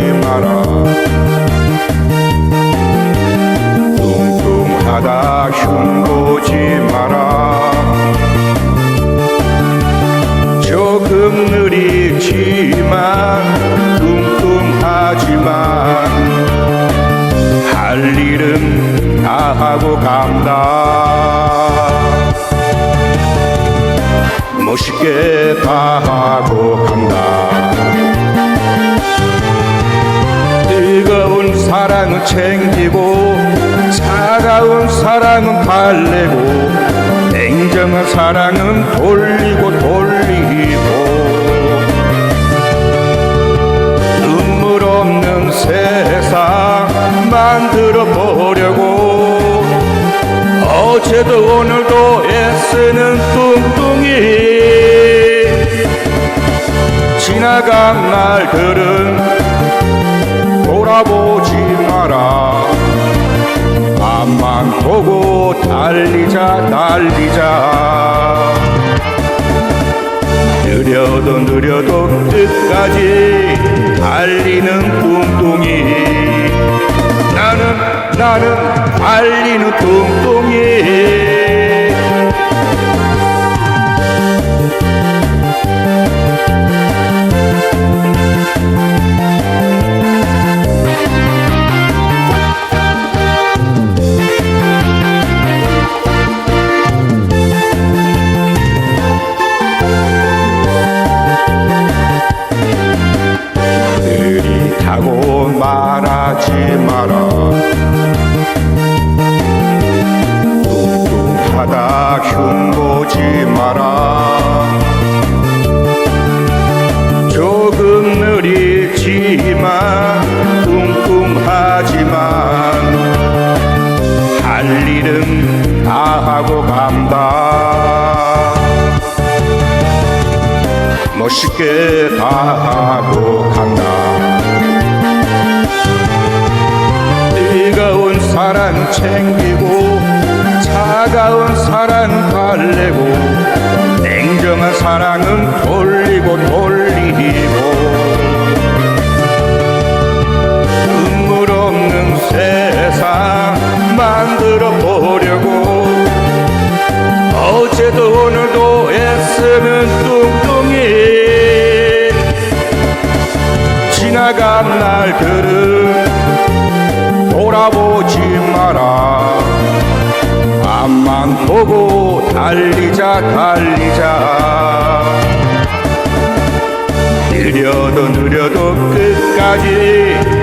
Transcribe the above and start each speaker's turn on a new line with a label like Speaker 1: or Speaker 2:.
Speaker 1: 하지 마라 뚱뚱하다 흉보지 마라. 조금 느리지만 뚱뚱하지만 할 일은 다 하고 간다. 멋있게 다 하고 간다. 사랑은 챙기고 차가운 사랑은 달래고 냉정한 사랑은 돌리고 돌리고. 눈물 없는 세상 만들어 보려고. 어제도 오늘도 애쓰는 뚱뚱이. 지나간 날들은 돌아보지 마라. 앞만 보고 달리자 달리자. 느려도 느려도 끝까지 달리는 뚱뚱이. 나는 나는 달리는 뚱뚱이 느릿하고 말하지 마라. 뚱뚱하다 흉보지 마라. 조금 느리지만 뚱뚱하지만 할 일은 다 하고 간다. 멋있게 다 하고 간다 사랑 챙기고 차가운 사랑 달래고 냉정한 사랑은 돌리고 돌리고. 눈물 없는 세상 만들어 보려고. 어제도 오늘도 애쓰는 뚱뚱이. 지나간 날들은 돌아보 달리자 달리자. 느려도 느려도 끝까지